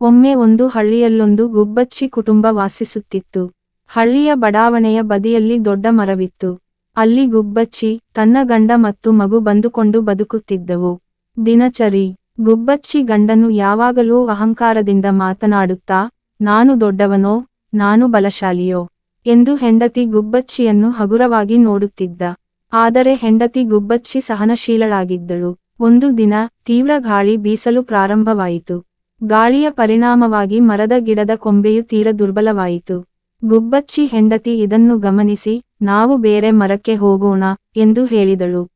ಒಮ್ಮೆ ಒಂದು ಹಳ್ಳಿಯಲ್ಲೊಂದು ಗುಬ್ಬಚ್ಚಿ ಕುಟುಂಬ ವಾಸಿಸುತ್ತಿತ್ತು. ಹಳ್ಳಿಯ ಬಡಾವಣೆಯ ಬದಿಯಲ್ಲಿ ದೊಡ್ಡ ಮರವಿತ್ತು. ಅಲ್ಲಿ ಗುಬ್ಬಚ್ಚಿ, ತನ್ನ ಗಂಡ ಮತ್ತು ಮಗು ಬಂದುಕೊಂಡು ಬದುಕುತ್ತಿದ್ದವು. ದಿನಚರಿ, ಗುಬ್ಬಚ್ಚಿ ಗಂಡನು ಯಾವಾಗಲೂ ಅಹಂಕಾರದಿಂದ ಮಾತನಾಡುತ್ತಾ, ನಾನು ದೊಡ್ಡವನೋ, ನಾನು ಬಲಶಾಲಿಯೋ ಎಂದು ಹೆಂಡತಿ ಗುಬ್ಬಚ್ಚಿಯನ್ನು ಹಗುರವಾಗಿ ನೋಡುತ್ತಿದ್ದ. ಆದರೆ ಹೆಂಡತಿ ಗುಬ್ಬಚ್ಚಿ ಸಹನಶೀಲಳಾಗಿದ್ದಳು. ಒಂದು ದಿನ ತೀವ್ರ ಗಾಳಿ ಬೀಸಲು ಪ್ರಾರಂಭವಾಯಿತು. ಗಾಳಿಯ ಪರಿಣಾಮವಾಗಿ ಮರದ ಗಿಡದ ಕೊಂಬೆಯು ತೀರ ದುರ್ಬಲವಾಯಿತು. ಗುಬ್ಬಚ್ಚಿ ಹೆಂಡತಿ ಇದನ್ನು ಗಮನಿಸಿ, ನಾವು ಬೇರೆ ಮರಕ್ಕೆ ಹೋಗೋಣ, ಎಂದು ಹೇಳಿದಳು.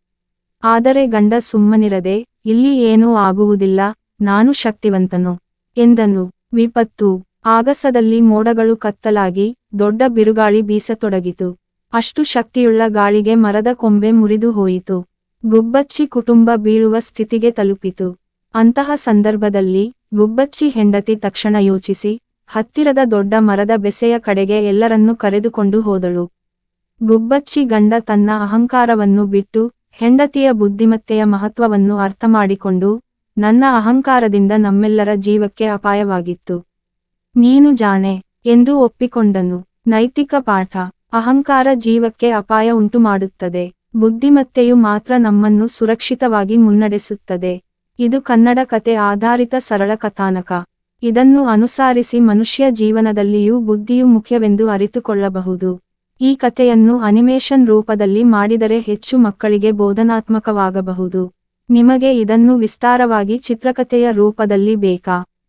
ಆದರೆ ಗಂಡ ಸುಮ್ಮನಿರದೆ, ಇಲ್ಲಿ ಏನೂ ಆಗುವುದಿಲ್ಲ, ನಾನು ಶಕ್ತಿವಂತನು, ಎಂದನು. ವಿಪತ್ತು. ಆಗಸದಲ್ಲಿ ಮೋಡಗಳು ಕತ್ತಲಾಗಿ, ದೊಡ್ಡ ಬಿರುಗಾಳಿ ಬೀಸತೊಡಗಿತು. ಅಷ್ಟು ಶಕ್ತಿಯುಳ್ಳ ಗಾಳಿಗೆ ಮರದ ಕೊಂಬೆ ಮುರಿದು ಹೋಯಿತು. ಗುಬ್ಬಚ್ಚಿ ಕುಟುಂಬ ಬೀಳುವ ಸ್ಥಿತಿಗೆ ತಲುಪಿತು. ಅಂತಹ ಸಂದರ್ಭದಲ್ಲಿ ಗುಬ್ಬಚ್ಚಿ ಹೆಂಡತಿ ತಕ್ಷಣ ಯೋಚಿಸಿ, ಹತ್ತಿರದ ದೊಡ್ಡ ಮರದ ಬೆಸೆಯ ಕಡೆಗೆ ಎಲ್ಲರನ್ನೂ ಕರೆದುಕೊಂಡು ಹೋದಳು. ಗುಬ್ಬಚ್ಚಿ ಗಂಡ ತನ್ನ ಅಹಂಕಾರವನ್ನು ಬಿಟ್ಟು, ಹೆಂಡತಿಯ ಬುದ್ಧಿಮತ್ತೆಯ ಮಹತ್ವವನ್ನು ಅರ್ಥಮಾಡಿಕೊಂಡು, ನನ್ನ ಅಹಂಕಾರದಿಂದ ನಮ್ಮೆಲ್ಲರ ಜೀವಕ್ಕೆ ಅಪಾಯವಾಗಿತ್ತು. ನೀನು ಜಾಣೆ ಎಂದು ಒಪ್ಪಿಕೊಂಡನು. ನೈತಿಕ ಪಾಠ, ಅಹಂಕಾರ ಜೀವಕ್ಕೆ ಅಪಾಯ ಉಂಟುಮಾಡುತ್ತದೆ. ಬುದ್ಧಿಮತ್ತೆಯು ಮಾತ್ರ ನಮ್ಮನ್ನು ಸುರಕ್ಷಿತವಾಗಿ ಮುನ್ನಡೆಸುತ್ತದೆ. ಇದು ಕನ್ನಡ ಕತೆ ಆಧಾರಿತ ಸರಳ ಕಥಾನಕ. ಇದನ್ನು ಅನುಸಾರಿಸಿ ಮನುಷ್ಯ ಜೀವನದಲ್ಲಿಯೂ ಬುದ್ಧಿಯು ಮುಖ್ಯವೆಂದು ಅರಿತುಕೊಳ್ಳಬಹುದು. ಈ ಕಥೆಯನ್ನು ಅನಿಮೇಷನ್ ರೂಪದಲ್ಲಿ ಮಾಡಿದರೆ ಹೆಚ್ಚು ಮಕ್ಕಳಿಗೆ ಬೋಧನಾತ್ಮಕವಾಗಬಹುದು. ನಿಮಗೆ ಇದನ್ನು ವಿಸ್ತಾರವಾಗಿ ಚಿತ್ರಕಥೆಯ ರೂಪದಲ್ಲಿ ಬೇಕಾ?